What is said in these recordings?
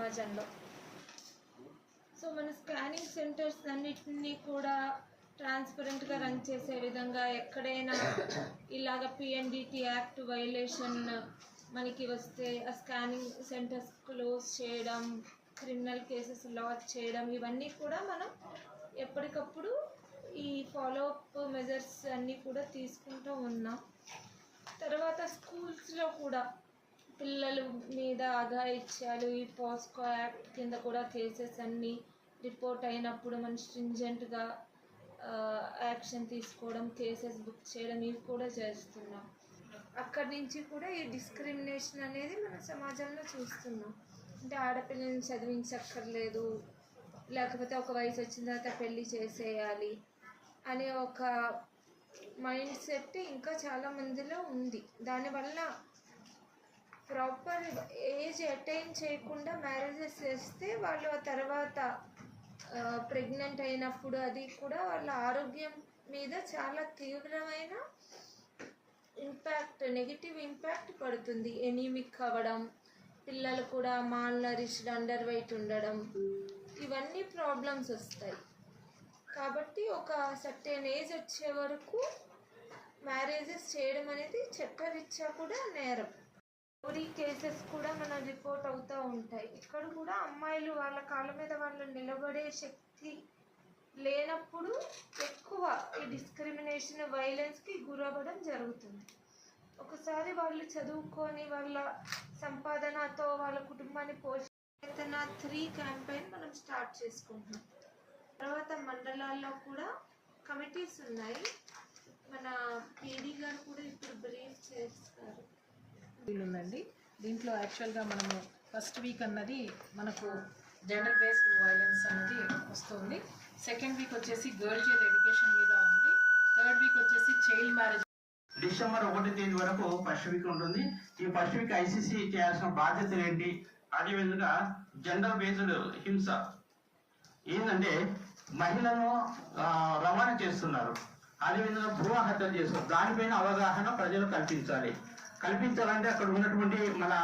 సమాజంలో. సో మన scanning centres అన్నిటినీ కూడా ట్రాన్స్పరెంట్గా రన్ చేసే విధంగా ఎక్కడైనా ఇలాగ పిఎన్డిటి యాక్ట్ వైలేషన్ మనకి వస్తే ఆ స్కానింగ్ సెంటర్స్ క్లోజ్ చేయడం క్రిమినల్ కేసెస్ లాక్ చేయడం ఇవన్నీ కూడా మనం ఎప్పటికప్పుడు ఈ ఫాలోఅప్ మెజర్స్ అన్నీ కూడా తీసుకుంటూ ఉన్నాం. తర్వాత స్కూల్స్లో కూడా పిల్లల మీద అఘాయిత్యాలు ఈ పాస్కో యాక్ట్ కింద కూడా కేసెస్ అన్నీ రిపోర్ట్ అయినప్పుడు మనం స్ట్రింజెంట్గా యాక్షన్ తీసుకోవడం కేసెస్ బుక్ చేయడం ఇవి కూడా చేస్తున్నాం. అక్కడి నుంచి కూడా ఈ డిస్క్రిమినేషన్ అనేది మన సమాజంలో చూస్తున్నాం. అంటే ఆడపిల్లని చదివించక్కర్లేదు. లేకపోతే ఒక వయసు వచ్చిన తర్వాత పెళ్ళి చేసేయాలి అనే ఒక మైండ్ సెట్ ఇంకా చాలా మందిలో ఉంది. దానివల్ల ప్రాపర్ ఏజ్ అటైన్ చేయకుండా మ్యారేజెస్ చేస్తే వాళ్ళు ఆ తర్వాత ప్రెగ్నెంట్ అయినప్పుడు అది కూడా వాళ్ళ ఆరోగ్యం మీద చాలా తీవ్రమైన ఇంపాక్ట్ నెగిటివ్ ఇంపాక్ట్ పడుతుంది. ఎనీమిక్ అవ్వడం పిల్లలు కూడా మాల్ నరిష్డ్ అండర్ వెయిట్ ఉండడం ఇవన్నీ ప్రాబ్లమ్స్ వస్తాయి. కాబట్టి ఒక సర్టెన్ ఏజ్ వచ్చే వరకు మ్యారేజెస్ చేయడం అనేది చట్టరీత్యా కూడా నేరం. చోరీ కేసెస్ కూడా మన రిపోర్ట్ అవుతూ ఉంటాయి. ఇక్కడ కూడా అమ్మాయిలు వాళ్ళ కాళ్ళ మీద వాళ్ళు నిలబడే శక్తి లేనప్పుడు ఎక్కువ ఈ డిస్క్రిమినేషన్ వైలెన్స్కి గురవ్వడం జరుగుతుంది. ఒకసారి వాళ్ళు చదువుకొని వాళ్ళ సంపాదనతో వాళ్ళ కుటుంబాన్ని పోషిస్తున్న త్రీ క్యాంపెయిన్ మనం స్టార్ట్ చేసుకుంటున్నాం. తర్వాత మండలాల్లో కూడా కమిటీస్ ఉన్నాయి. మన పీడీ గారు కూడా ఇప్పుడు బ్రీఫ్ చేస్తారు. వీలు ఉందండి. దీంట్లో యాక్చువల్గా మనము ఫస్ట్ వీక్ అన్నది మనకు జెండర్ బేస్డ్ వైలెన్స్ అనేది వస్తుంది. సెకండ్ వీక్ వచ్చేసి గర్ల్ చైల్డ్ ఎడ్యుకేషన్ మీద ఉంది. థర్డ్ వీక్ వచ్చేసి చైల్డ్ మ్యారేజ్ డిసెంబర్ ఒకటి తేదీ వరకు ఫస్ట్ వీక్ ఉంటుంది. ఈ ఫస్ట్ వీక్ ఐసీసీ చేయాల్సిన బాధ్యతలు ఏంటి? అదేవిధంగా జెండర్ బేస్డ్ హింస. ఏంటంటే మహిళలను రవాణా చేస్తున్నారు. అదేవిధంగా భూ హత్యలు చేస్తున్నారు. దానిపైన అవగాహన ప్రజలు కల్పించాలి. కల్పించాలంటే అక్కడ ఉన్నటువంటి మన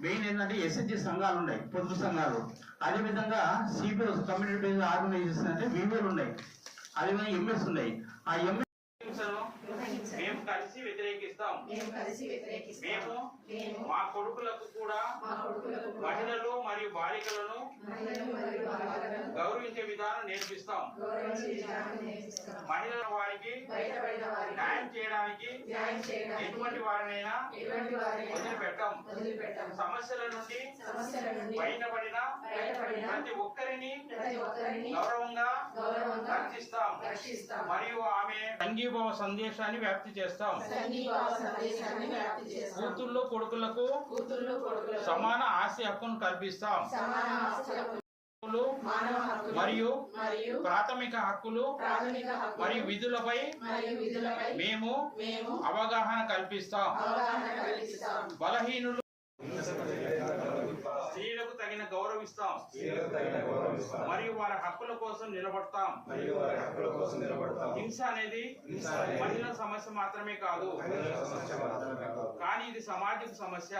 మెయిన్ ఏంటంటే ఎస్ఎస్జి సంఘాలు ఉన్నాయి పొదుపు సంఘాలు. అదేవిధంగా సిపిఎస్ కమ్యూనిటీ బేస్డ్ ఆర్గనైజేషన్ అంటే వివిఎల్ ఉన్నాయి. అదేవిధంగా ఎంఎస్ ఉన్నాయి. ఆ ఎంఎస్ మేము కలిసి వ్యతిరేకిస్తాం. మేము మా కొడుకులకు కూడా మహిళలు మరియు బాలికలను గౌరవించే విధానం నేర్పిస్తాం. మహిళల వారికి న్యాయం చేయడానికి ఎటువంటి వారినైనా వదిలిపెట్టాం. సమస్యల నుండి బయటపడిన ప్రతి ఒక్కరిని గౌరవంగా రక్షిస్తాం. మరియు ఆమె సంఘీభావ సందేశాన్ని వ్యాప్తి చేస్తాం. కూతుళ్ళు కొడుకులకు సమాన ఆస్తి హక్కును కల్పిస్తాం. హక్కులు మరియు ప్రాథమిక హక్కులు మరియు విధులపై మేము అవగాహన కల్పిస్తాం. బలహీనులు స్త్రీలకు తగిన గౌరవిస్తాం. మరియు వారి హక్కుల కోసం నిలబడతాం. హింస అనేది మహిళల సమస్య మాత్రమే కాదు. కానీ ఇది సమాజపు సమస్య.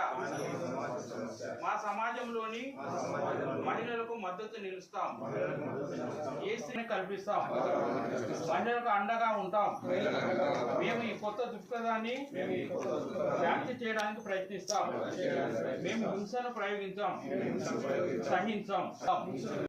మా సమాజంలోని మహిళలకు మద్దతు నిలుస్తాం. ఏ స్త్రీని కల్పిస్తాం? మహిళలకు అండగా ఉంటాం. మేము ఈ కొత్త దృక్పథాన్ని వ్యాప్తి చేయడానికి ప్రయత్నిస్తాం. మేము హింసను ప్రయోగించాం 三斤重三